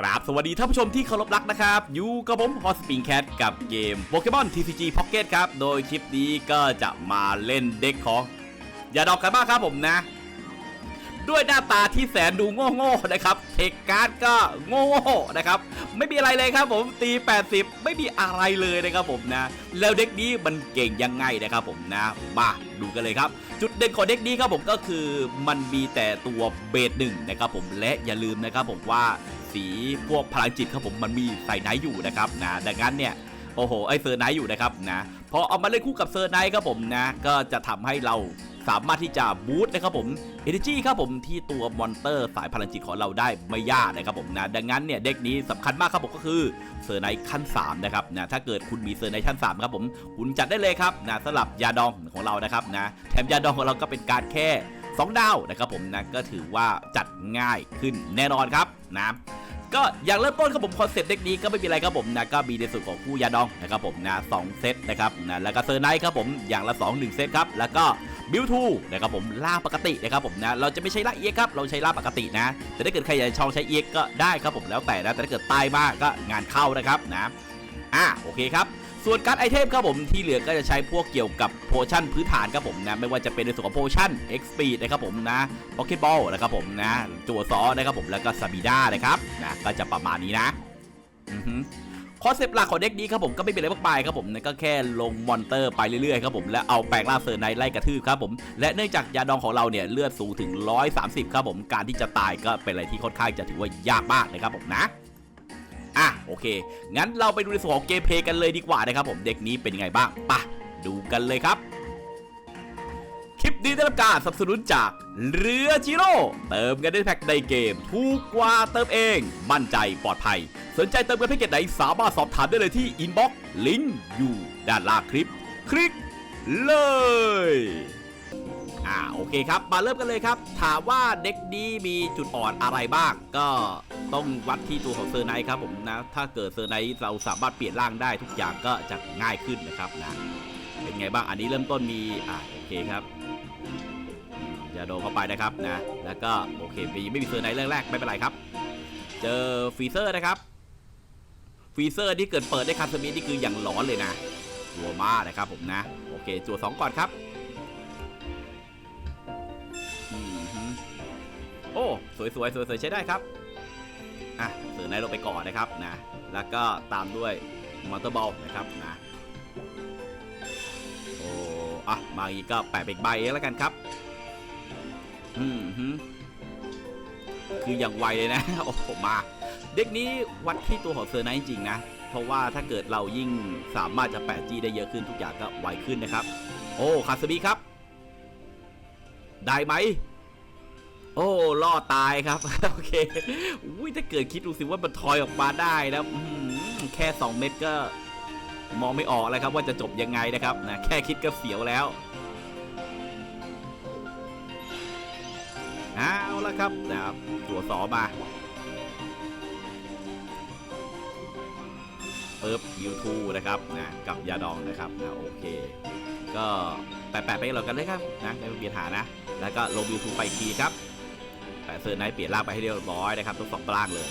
กราบสวัสดีท่านผู้ชมที่เคารพรักนะครับ อยู่กับผมฮอสปิงแคทกับเกมโปเกมอน TCG Pocket ครับ โดยคลิปนี้ก็จะมาเล่นเด็กของอย่าดอกกันบ้างครับผมนะ ด้วยหน้าตาที่แสนดูโง่ๆนะครับเทคการ์ดก็โง่ๆนะครับ ไม่มีอะไรเลยครับผมตี 80 ไม่มีอะไรเลยนะครับผมนะ แล้วเด็กนี้มันเก่งยังไงนะครับผมนะมาดูกันเลยครับ จุดเด่นของเด็กนี้ครับผมก็คือมันมีแต่ตัวเบสหนึ่งนะครับผมและอย่าลืมนะครับผมว่า สีพวกพลังจิตครับผมมันมีใส่ไนท์อยู่นะครับนะดังนั้นเนี่ยโอ้โหไอเซอร์ไนท์อยู่นะครับนะพอเอามาเล่นคู่กับเซอร์ไนท์ครับผมนะก็จะทำให้เราสามารถที่จะบูสต์นะครับผม Energy ครับผมที่ตัวมอนเตอร์สายพลังจิตของเราได้ไม่ยากนะครับผมนะดังนั้นเนี่ยเด็กนี้สำคัญมากครับผมก็คือเซอร์ไนท์ขั้น 3 นะครับนะถ้าเกิดคุณมีเซอร์ไนท์ขั้น 3 ครับผม คุณจัดได้เลยครับนะสำหรับยาดองของเรานะครับนะแถมยาดองของเราก็เป็นการแค่ 2 ดาวนะครับผมนะก็ถือว่าจัดง่ายขึ้นแน่นอนครับนะก็อย่างเริ่มต้นครับผมคอนเซ็ปต์เด็กนี้ก็ไม่มีอะไรครับผมนะก็มีในส่วนของคู่ยาดองนะครับผมนะสองเซตนะครับนะแล้วก็เซอร์ไนท์ครับผมอย่างละ 2 1 เซตครับแล้วก็บิวทูนะครับผมล่าปกตินะครับผมนะเราจะไม่ใช้ล่าเอ็กครับเราใช้ล่าปกตินะแต่ถ้าเกิดใครอยากจะชองใช้เอ็กก็ได้ครับผมแล้วแต่นะแต่ถ้าเกิดตายมากก็งานเข้านะครับนะอะโอเคครับ ส่วนการ์ดไอเทมครับผมที่เหลือก็จะใช้พวกเกี่ยวกับโพชั่นพื้นฐานครับผมนะไม่ว่าจะเป็นในส่วนของโพชั่นเอ็กซ์ปีดนะครับผมนะพ็อกเก็ตบอลนะครับผมนะจั่วซอนะครับผมแล้วก็ซาบิด้านะครับนะก็จะประมาณนี้นะอือฮึคอนเซปต์หลักของเด็กนี้ครับผมก็ไม่เป็นอะไรมากมายครับผมก็แค่ลงมอนเตอร์ไปเรื่อยๆครับผมและเอาแปลงล่าเซอร์ไนไล่กระทืบครับผมและเนื่องจากยาดองของเราเนี่ยเลือดสูงถึง 130 ครับผมการที่จะตายก็เป็นอะไรที่ค่อนข้างจะถือว่ายากมากนะครับผมนะ อะโอเค งั้นเราไปดูในส่วนของเกมเพลย์กันเลยดีกว่านะครับผมเด็กนี้เป็นยังไงบ้างปะดูกันเลยครับ คลิปนี้ได้รับการสนับสนุนจากเรือจิโร่เติมเงินได้แพ็คในเกม ถูกกว่าเติมเอง มั่นใจปลอดภัย สนใจเติมเงินแพ็กเกจไหนสามารถสอบถามได้เลยที่อินบ็อกซ์ลิงก์อยู่ด้านล่างคลิป คลิกเลย อ่าโอเคครับ มาเริ่มกันเลยครับ ถามว่าเด็กนี้มีจุดอ่อนอะไรบ้าง ก็ต้องวัดที่ตัวของเซอร์ไนท์ครับผมนะ ถ้าเกิดเซอร์ไนท์เราสามารถเปลี่ยนร่างได้ทุกอย่างก็จะง่ายขึ้นนะครับนะ เป็นไงบ้าง อันนี้เริ่มต้นมี อ่าโอเคครับอืมอย่าโดนเข้าไปนะครับนะ แล้วก็โอเคมีไม่มีเซอร์ไนท์เรื่องแรกไม่เป็นไรครับ เจอฟีเซอร์นะครับฟีเซอร์ที่เกิดเปิดได้คาสมิธนี่คืออย่างหลอนเลยนะจัวมานะครับผมนะ โอเคจัวสองก่อนครับ โอ้สวยสวยสวยสวยใช้ได้ครับอะเสือในลงไปก่อนนะครับนะแล้วก็ตามด้วยมอเตอร์บอลนะครับนะโอ้อะมาอีกก็แปะเป็นใบเองแล้วกันครับอืมฮึคืออย่างไวเลยนะโอ้มา เด็กนี้วัดที่ตัวของเซอร์ไนท์จริงนะ เพราะว่าถ้าเกิดเรายิ่งสามารถจะแปะจี้ได้เยอะขึ้นทุกอย่างก็ไวขึ้นนะครับ โอ้คาสบีครับ ได้ไหม อ้รอดตายครับ โอเคอุ้ยถ้าเกิดคิดดูสิว่ามันทอยออกมาได้นะอื้อหือแค่ 2 เม็ดก็มองไม่ออกเลยครับว่าจะจบยังไงนะครับนะแค่คิดก็เสียวแล้วเอาละครับนะครับตัวสอมาเอิบยูทูนะครับนะกับยาดองนะครับนะโอเค ก็แปะๆไปเรากันเลยครับนะไม่มีปัญหานะ แล้วก็ลง YouTube ไปอีกทีครับ แปะเซอร์ไนท์เปลี่ยนร่างไปให้เรียบร้อยนะครับทั้งสองร่างเลย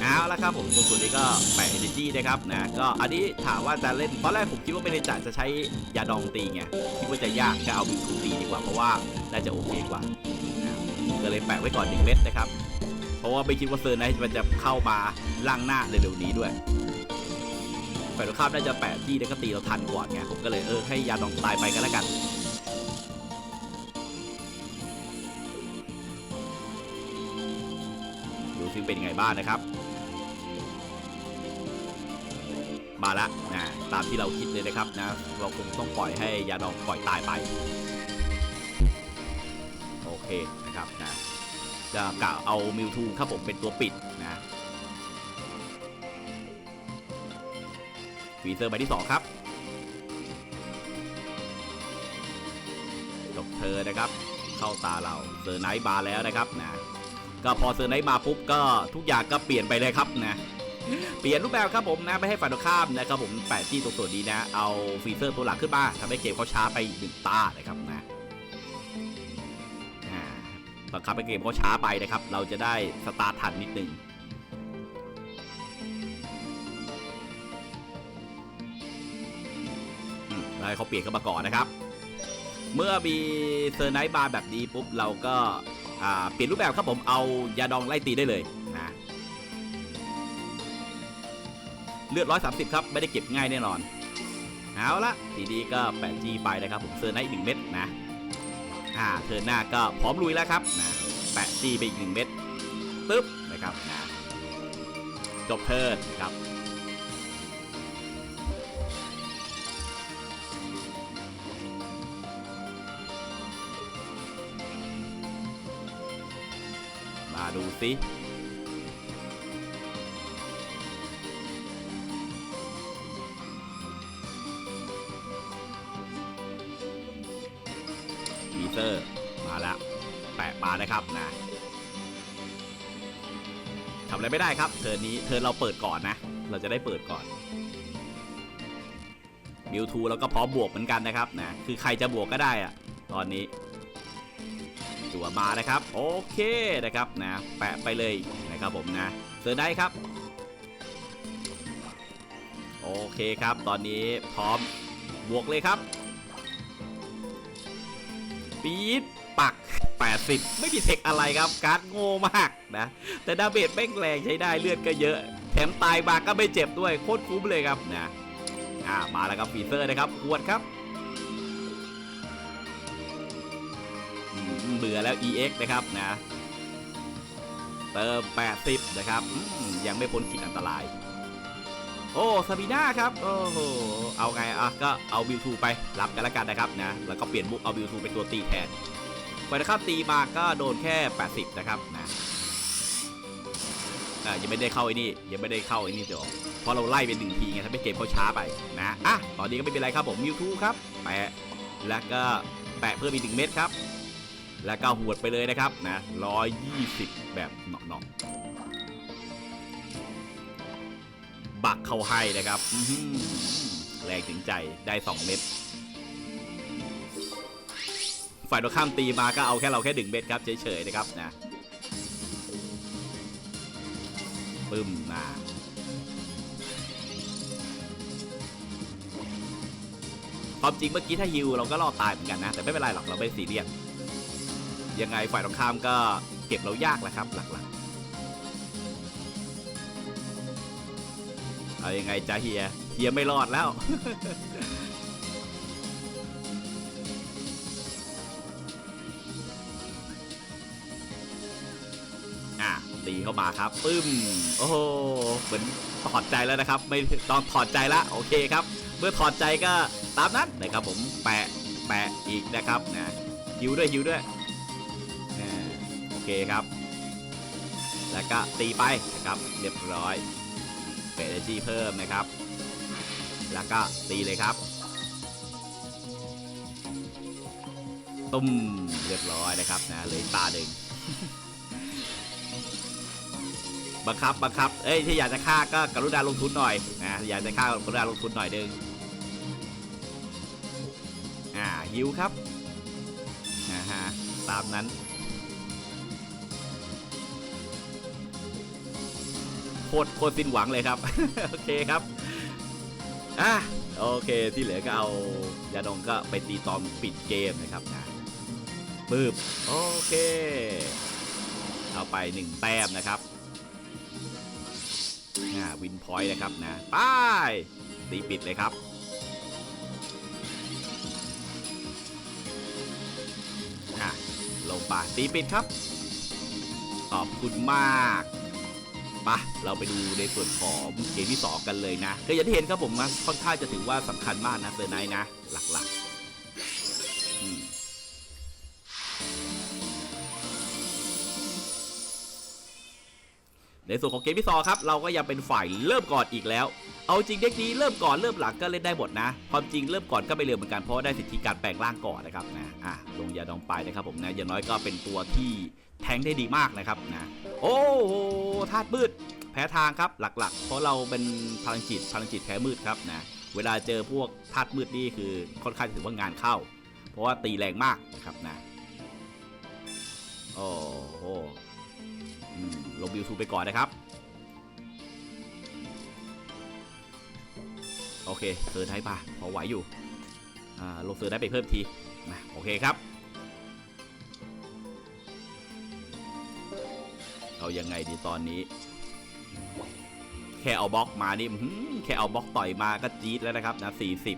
เอาละครับผมตรงส่วนนี้ก็แปะ energy นะครับนะก็อันนี้ถามว่าจะเล่นตอนแรกผมคิดว่าเป็นจ่าจะใช้ยาดองตีไงคิดว่าจะยากก็เอาบิทูตีดีกว่าเพราะว่าน่าจะโอเคกว่าก็เลยแปะไว้ก่อนหนึ่งเม็ดนะครับ เพราะว่าไม่คิดว่าเซอร์ไนท์มันจะเข้ามาล่างหน้าเร็วๆนี้ด้วยฝ่ายตรงข้ามน่าจะแปะที่แล้วก็ตีเราทันก่อนไงผมก็เลยเออให้ยาดองตายไปก็แล้วกัน เป็นยังไงบ้างนะครับ มาละนะตามที่เราคิดเลยนะครับนะเราคงต้องปล่อยให้ยาดองปล่อยตายไป โอเคนะครับนะจะกะเอามิวทูครับผมเป็นตัวปิดนะฟีเซอร์ใบที่ 2 ครับจบเธอนะครับ เข้าตาเราเซอร์ไนท์บาร์แล้วนะครับนะ ก็พอเซอร์ไนท์มาปุ๊บก็ทุกอย่างก็เปลี่ยนไปเลยครับนะเปลี่ยนรูปแบบครับผมนะไม่ให้ฝันตรงข้ามนะครับผมแปดที่ตัวส่วนนี้นะ เอาฟีเซอร์ตัวหลักขึ้นมาทำให้เกมเขาช้าไปหนึ่งตานะครับนะบังคับให้เกมเขาช้าไปนะครับ เราจะได้สตาร์ททันนิดนึงแล้เขาเปลี่ยนเข้ามาก่อนนะครับ เมื่อมีเซอร์ไนท์บาร์แบบนี้ปุ๊บเราก็ เปลี่ยนรูปแบบครับผมเอายาดองไล่ตีได้เลยนะเลือด 130 ครับ ไม่ได้เก็บง่ายแน่นอน เอาละทีนี้ก็ 8G ไปนะครับผมเซอร์ไนท์อีกหนึ่งเม็ดนะ อ่าเทิร์นหน้าก็พร้อมลุยแล้วครับนะ 8G ไปอีกหนึ่งเม็ดปึ๊บนะครับนะจบเทิร์นครับ ดูสิทีเซอร์มาแล้ว แปะมานะครับนะทำอะไรไม่ได้ครับ เทิร์นนี้เทิร์นเราเปิดก่อนนะ เราจะได้เปิดก่อนบิวทูเราก็พร้อมบวกเหมือนกันนะครับนะคือใครจะบวกก็ได้อะตอนนี้ จั่วมานะครับ โอเคนะครับนะแปะไปเลยนะครับผมนะเซอร์ได้ครับ โอเคครับ ตอนนี้พร้อมบวกเลยครับปี๊ดปัก 80 ไม่มีเทคอะไรครับการ์ดโง่มากนะ แต่ดาเมจแม่งแรงใช้ได้เลือดก็เยอะ แถมตายบากก็ไม่เจ็บด้วยโคตรคุ้มเลยครับนะอ่ามาแล้วครับฟีเซอร์นะครับขวดครับ เบื่อแล้ว EX นะครับนะเติม 80 นะครับยังไม่พ้นขีดอันตราย โอ้ซาบีน่าครับ โอ้โห เอาไงอะก็เอาบิวทูไปรับกันแล้วกันนะครับนะ แล้วก็เปลี่ยนบุกเอาบิวทูเป็นตัวตีแทนไปนะครับ ตีมาก็โดนแค่ 80 นะครับนะอะยังไม่ได้เข้าไอ้นี่ยังไม่ได้เข้าไอ้นี่เดี๋ยวเพราะเราไล่เป็นหนึ่งทีไงทำให้เกมเขาช้าไปนะอะตอนนี้ก็ไม่เป็นไรครับผมมิวทูครับแปะแล้วก็แปะเพิ่มอีกหนึ่งเม็ดครับ แล้วก็หวดไปเลยนะครับนะ120 แบบเนาะๆบักเข้าให้นะครับแรงถึงใจได้ 2 เม็ดฝ่ายตรงข้ามตีมาก็เอาแค่เราแค่ดึงเม็ดครับเฉยๆนะครับนะปึ้มมาความจริงเมื่อกี้ถ้าฮิวเราก็รอดตายเหมือนกันนะ แต่ไม่เป็นไรหรอกเราไม่ซีเรียส ยังไงฝ่ายตรงข้ามก็เก็บเรายากแหละครับ หลักๆ เอายังไงจ้าเฮีย เฮียไม่รอดแล้ว อะตีเข้ามาครับปึ้ม โอ้โห เหมือนถอดใจแล้วนะครับ ไม่ต้องถอดใจละ โอเคครับ เมื่อถอดใจก็ตามนั้นนะครับผม แปะ แปะอีกนะครับนะฮิวด้วยฮิวด้วย เคครับ แล้วก็ตีไปนะครับเรียบร้อยเฟรจีเพิ่มนะครับ แล้วก็ตีเลยครับ ตุ้มเรียบร้อยนะครับนะเลยตาหนึ่งบังคับบังคับ เอ้ยถ้าอยากจะฆ่าก็กรุณาลงทุนหน่อยนะอยากจะฆ่ากรุณาลงทุนหน่อยหนึงอ่าฮิวครับนะฮะตามนั้น โคตรโคตรสิ้นหวังเลยครับ โอเคครับอะโอเคที่เหลือก็เอายาดองก็ไปตีตอมปิดเกมนะครับนะปึ๊บโอเค เอาไปหนึ่งแต้มนะครับอ่าวินพอยต์นะครับนะไปตีปิดเลยครับอะลงไปตีปิดครับ ขอบคุณมาก ปะเราไปดูในส่วนของเกมที่ 2 กันเลยนะก็อย่างที่เห็นครับผมนะค่อนข้างจะถือว่าสำคัญมากนะเซอร์ไนท์นะ หลักๆอืในส่วนของเกมที่สองครับ เราก็ยังเป็นฝ่ายเริ่มก่อนอีกแล้ว เอาจริงเด็กนี้เริ่มก่อนเริ่มหลังก็เล่นได้หมดนะ ความจริงเริ่มก่อนก็ไม่เร็วเหมือนกันเพราะได้สิทธิการแปลงร่างก่อนนะครับนะอะลงยาดองไปนะครับผมนะอย่างน้อยก็เป็นตัวที่ แทงได้ดีมากนะครับนะโอ้โหธาตุมืดแพ้ทางครับหลักๆ เพราะเราเป็นพลังจิตพลังจิตแพ้มืดครับนะเวลาเจอพวกธาตุมืดนี่คือค่อนข้างถือว่างานเข้า เพราะว่าตีแรงมากนะครับนะโอ้โหลงบิวทูไปก่อนนะครับโอเคเธอไทยป่ะพอไหวอยู่อ่าลงเสือได้ไปเพิ่มทีนะโอเคครับ เอายังไงดีตอนนี้ แค่เอาบล็อกมานี่แค่เอาบล็อกต่อยมาก็จี๊ดแล้วนะครับนะ40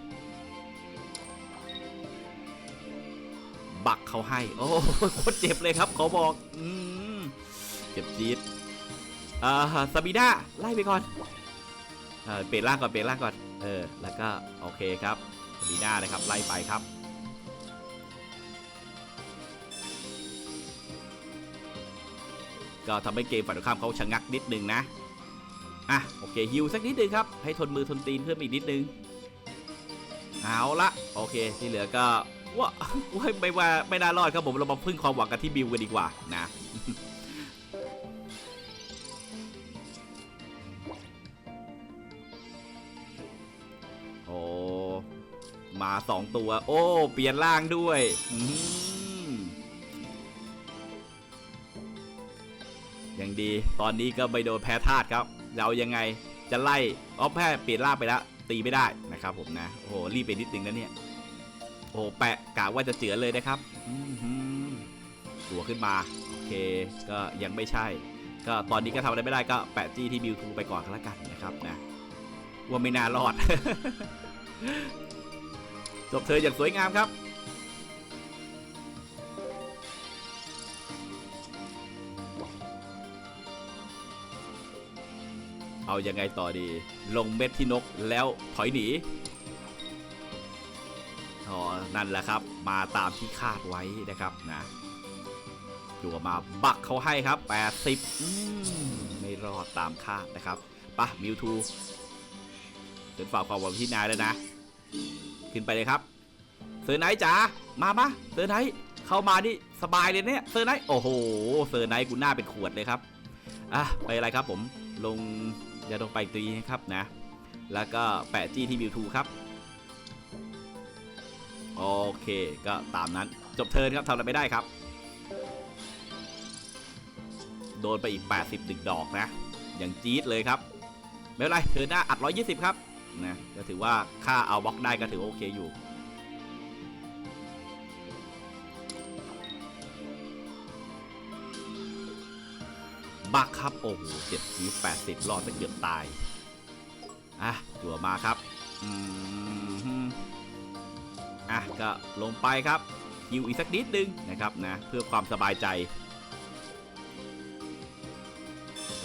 บักเขาให้ โอ้โหโคตรเจ็บเลยครับเขาบอกอืมเจ็บจี๊ดอ่าสปีด้าไล่ไปก่อนเออเปลี่ยนร่างก่อนเปลี่ยนร่างก่อนเออแล้วก็โอเคครับสปีด้านะครับไล่ไปครับ ก็ทำให้เกมฝ่ายตรงข้ามเขาชะงักนิดนึงนะอะโอเคฮิวสักนิดนึงครับให้ทนมือทนตีนเพิ่มอีกนิดนึงเอาละโอเคที่เหลือก็ว่าว่าไม่ว่าไม่น่ารอดครับผมเรามาพึ่งความหวังกันที่บิวกันดีกว่านะโอ้มาสองตัว โอ้ เปลี่ยนร่างด้วยอื มยังดี ตอนนี้ก็ไม่โดนแพ้ธาตุครับเรายังไงจะไล่อ๋อแพ้เปลี่ยนร่าไปแล้วตีไม่ได้นะครับผมนะโอ้โหรีบไปนิดนึงนะเนี่ยโอ้โแปะกะว่าจะเจือเลยนะครับหัวขึ้นมาโอเค ก็ยังไม่ใช่ ก็ตอนนี้ก็ทำอะไรไม่ได้ก็แปะจี้ที่บิวทูไปก่อนก็แล้วกันนะครับนะว่าไม่น่ารอดจบเธออย่างสวยงามครับ เอายังไงต่อดี ลงเม็ดที่นกแล้วถอยหนีอ๋อนั่นแหละครับ มาตามที่คาดไว้นะครับนะจั่วมาบักเขาให้ครับ 80อืมไม่รอดตามคาดนะครับปะมิวทูเป็นฝากความหวังที่นายแล้วนะ ขึ้นไปเลยครับเซอร์ไนท์จ๋ามามาเซอร์ไนท์เข้ามานี่สบายเลยเนี่ยเซอร์ไนท์โอ้โหเซอร์ไนท์กูหน้าเป็นขวดเลยครับอะไปอะไรครับผมลง ยาลงไปตีนะครับนะ แล้วก็แปะจี้ที่มิวทูครับ โอเค ก็ตามนั้นจบเทิร์นครับทำอะไรไม่ได้ครับ โดนไปอีก 80ดึกดอกนะ อย่างจี๊ดเลยครับ ไม่เป็นไรเทิร์นหน้าอัด 120 ครับนะก็ถือว่าค่าเอาบล็อกได้ก็ถือโอเคอยู่ บักครับโอ้โหเจ็บทีแปดสิบรอดไปเกือบตาย อะตัวมาครับอืมอะก็ลงไปครับฮิวอีกสักนิดนึงนะครับนะเพื่อความสบายใจ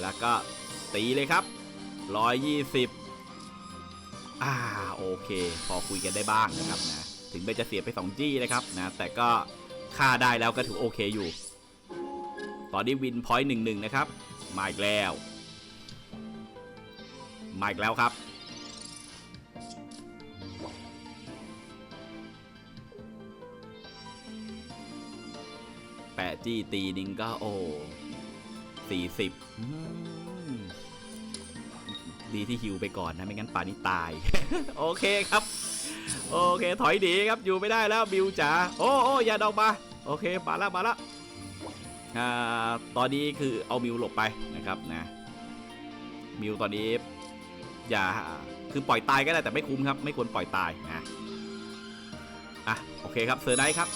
แล้วก็ตีเลยครับ 120 อ่าโอเค พอคุยกันได้บ้างนะครับนะถึงแม้จะเสียไป 2 จี้นะครับนะแต่ก็ค่าได้แล้วก็ถือโอเคอยู่ ตอนนี้วินพอยต์หนึ่งหนึ่งนะครับ มาอีกแล้ว มาอีกแล้วครับ แปะจี้ตีนิงก็โอ้สี่สิบดีที่ฮิวไปก่อนนะ ไม่งั้นป่านี้ตาย โอเคครับ โอเค ถอยดีครับอยู่ไม่ได้แล้วบิวจ๋าโอ้โอ้อย่าดอกมา โอเคมาแล้วมาแล้ว ตอนนี้คือเอามิวหลบไปนะครับนะมิวตอนนี้อย่าคือปล่อยตายก็ได้แต่ไม่คุ้มครับ ไม่ควรปล่อยตายนะอะโอเคครับเซอร์ไนท์ครับ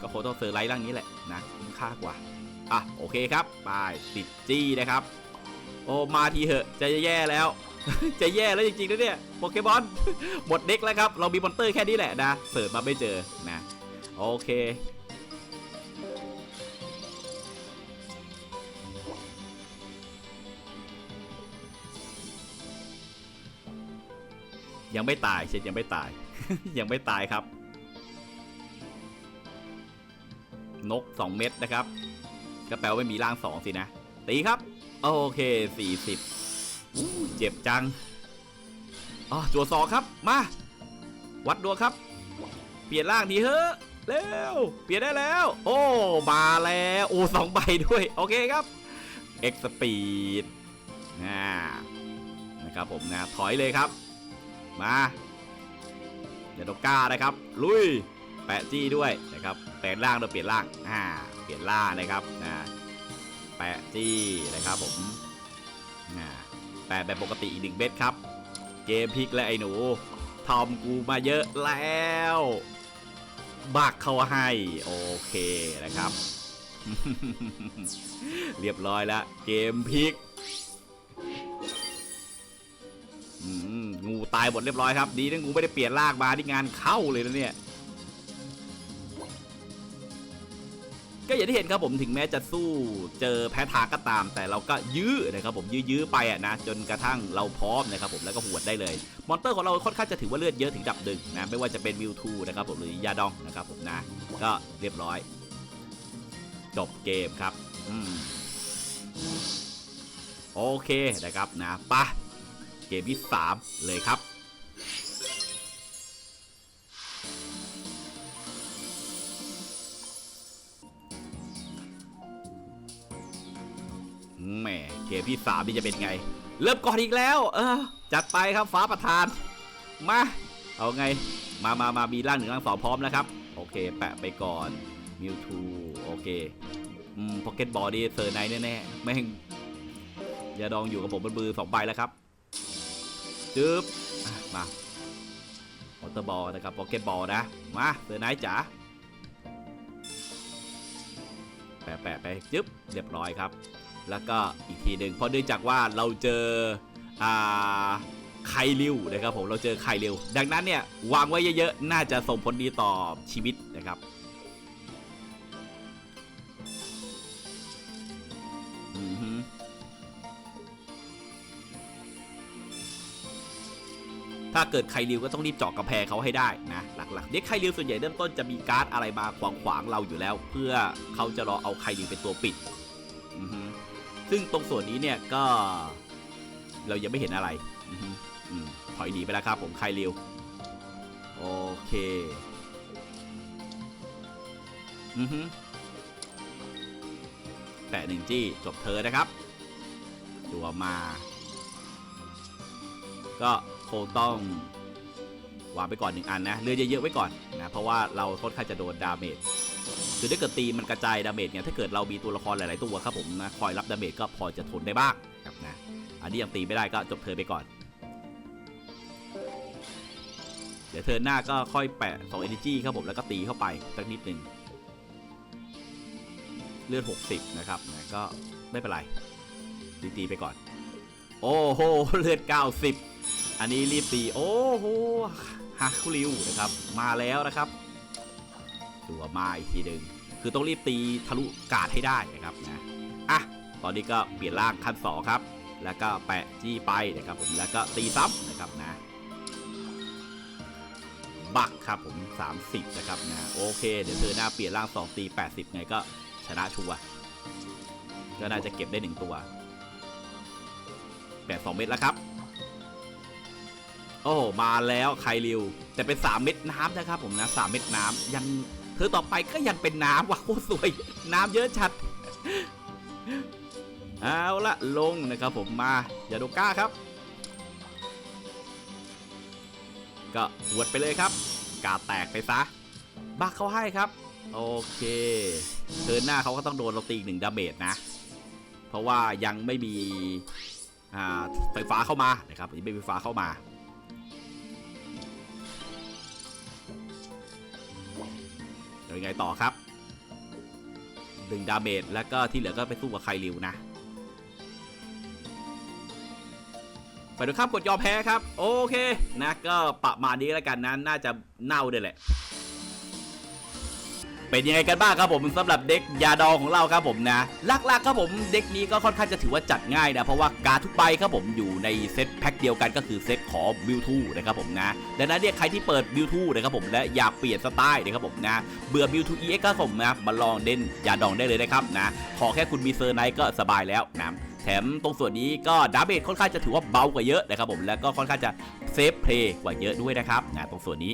ก็โฟโต้เซอร์ไลท์ร่างนี้แหละนะคุ้มค่ากว่าอะโอเคครับไปติดจี้นะครับ โอ้มาทีเหอะจะแย่แล้ว จะแย่แล้วจริงๆนะเนี่ยโปเกมอนหมดเด็กแล้วครับ เรามีมอนเตอร์แค่นี้แหละนะเสิร์ฟมาไม่เจอนะโอเคยังไม่ตายเช่นยังไม่ตาย ยังไม่ตายครับ นก 2 เม็ดนะครับก็แปลว่าไม่มีร่าง 2 สินะ ตีครับ โอเค 40 เจ็บจังอ๋อจัวสองครับมา วัดดวงครับ เปลี่ยนร่างทีเฮ้เร็วเปลี่ยนได้แล้ว โอ้มาแล้วโอ้สองใบด้วย โอเคครับ X Speed นะนะครับผมนะถอยเลยครับ มาอย่าตกกล้านะครับ ลุยแปะจี้ด้วยนะครับแปลงร่างโดยเปลี่ยนร่างอ่าเปลี่ยนร่างนะครับนะแปะจี้นะครับผมอ่า แปะแบบปกติอีกหนึ่งเม็ดครับ เกมพลิกและไอ้หนู ทอมกูมาเยอะแล้ว บักเขาให้ โอเคนะครับ เรียบร้อยแล้ว เกมพลิกงูตายหมดเรียบร้อยครับ ดีนะงูไม่ได้เปลี่ยนร่างมาที่งานเข้าเลยนะเนี่ย ก็อย่างที่เห็นครับผมถึงแม้จะสู้เจอแพ้ทาก็ตาม แต่เราก็ยื้อนะครับผมยื้อๆไปอะนะจนกระทั่งเราพร้อมนะครับผมแล้วก็หวดได้เลยมอนเตอร์ของเราค่อนข้างจะถือว่าเลือดเยอะถึงดับหนึ่งนะไม่ว่าจะเป็นมิวทูนะครับผมหรือยาดองนะครับผมนะก็เรียบร้อย จบเกมครับอืมโอเคนะครับนะปะเกมที่ 3 เลยครับ กมที่สามนี่จะเป็นไง เริ่มก่อนอีกแล้ว เออ จัดไปครับฟ้าประธาน มา เอาไง มามามามีร่างหนึ่งร่างสองพร้อมแล้วครับ โอเค แปะไปก่อนมิวทูโอเคอืมพ็อกเก็ตบอดี้เซอร์ไนแน่ๆไม่งอย่าดองอยู่กับผมบนมือสองใบแล้วครับจึ๊บมาวอเตอร์บอลนะครับพ็อกเก็ตบอลนะ มาเซอร์ไนจ๋าแปะแปะไปจึ๊บเรียบร้อยครับ แล้วก็อีกทีหนึ่งเพราะเนื่องจากว่าเราเจออ่าไคริวนะครับผมเราเจอไคริวดังนั้นเนี่ยวางไว้เยอะๆ น่าจะส่งผลดีต่อชีวิตนะครับถ้าเกิดไคริวก็ต้องรีบเจาะกระแพเขาให้ได้นะหลักๆเด็กไคริวส่วนใหญ่เริ่มต้นจะมีการ์ดอะไรมาขวางๆเราอยู่แล้ว เพื่อเขาจะรอเอาไคริวเป็นตัวปิด ซึ่งตรงส่วนนี้เนี่ยก็ เรายังไม่เห็นอะไรอถอยหนีไปแล้วครับผมไคริวโอเคอือฮึแปะหนึ่งจี้จบเธอนะครับตัวมา ก็คงต้องวางไปก่อนหนึ่งอันนะเลือดเยอะๆไว้ก่อนนะ เพราะว่าเราค่อนข้างจะโดนดาเมจ คือถ้าเกิดตีมันกระจายดาเมจเนี่ยถ้าเกิดเรามีตัวละครหลาย ๆ ตัวครับผมนะคอยรับดาเมจก็พอจะทนได้บ้างครับนะอันนี้ยังตีไม่ได้ก็จบเธอไปก่อน เดี๋ยวเธอหน้าก็ค่อยแปะ2 energy ครับผมแล้วก็ตีเข้าไปสักนิดหนึ่งเลือด60 นะครับนะก็ไม่เป็นไรตีตีไปก่อน โอ้โหเลือด90 อันนี้รีบตีโอ้โหฮักคุริวนะครับ มาแล้วนะครับ ตัวมาอีกทีหนึ่ง คือต้องรีบตีทะลุกาดให้ได้นะครับนะอะตอนนี้ก็เปลี่ยนร่างขั้นสอครับ แล้วก็แปะจี้ไปนะครับผมแล้วก็ตีซ้ำนะครับนะบักครับผม 30 นะครับนะโอเค เดี๋ยวเธอหน้าเปลี่ยนร่าง 2 ตี 80 ไงก็ชนะชัวร์ก็น่าจะเก็บได้ 1 ตัวแปดสองเม็ดแล้วครับ โอ้โห มาแล้วไคริว แต่เป็น 3 เม็ดน้ำนะครับผมนะ 3 เม็ดน้ำยัง เธอต่อไปก็ยังเป็นน้ำว่ะโคตรสวย น้ำเยอะชัด เอาละลงนะครับผมมาอย่าโดก้าครับ ก็หวดไปเลยครับ กาแตกไปซะบักเขาให้ครับ โอเคเทินหน้าเขาก็ต้องโดนเราตีอีกหนึ่งดาเมจนะ เพราะว่ายังไม่มีไฟฟ้าเข้ามานะครับยังไม่มีไฟฟ้าเข้ามา เดี๋ยวยังไงต่อครับ ดึงดาเมจแล้วก็ที่เหลือก็ไปสู้กับไคริวนะไปดูครับกดยอมแพ้ครับ โอเคนะก็ประมาณนี้แล้วกันนะน่าจะเน่าด้วยแหละ เป็นยังไงกันบ้างครับผมสำหรับเด็กยาดองของเราครับผมนะหลักๆครับผมเด็กนี้ก็ค่อนข้างจะถือว่าจัดง่ายนะเพราะว่าการทุกใบครับผมอยู่ในเซตแพ็คเดียวกันก็คือเซตของบิวทูนะครับผมนะดังนั้นเนี่ยใครที่เปิดบิวทูนะครับผมและอยากเปลี่ยนสไตล์นะครับผมนะเบื่อบิวทูเอ็กซ์ครับผมนะมาลองเล่นยาดองได้เลยนะครับนะขอแค่คุณมีเซอร์ไนท์ก็สบายแล้วนะแถมตรงส่วนนี้ก็ดาเมจค่อนข้างจะถือว่าเบากว่าเยอะนะครับผมแล้วก็ค่อนข้างจะเซฟเพลย์กว่าเยอะด้วยนะครับนะตรงส่วนนี้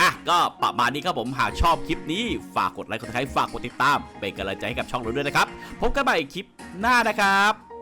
อะก็ประมาณนี้ครับผมหากชอบคลิปนี้ฝากกดไลค์กดติดตามฝากกดติดตามเป็นกำลังใจให้กับช่องเราด้วยนะครับพบกันใหม่คลิปหน้านะครับ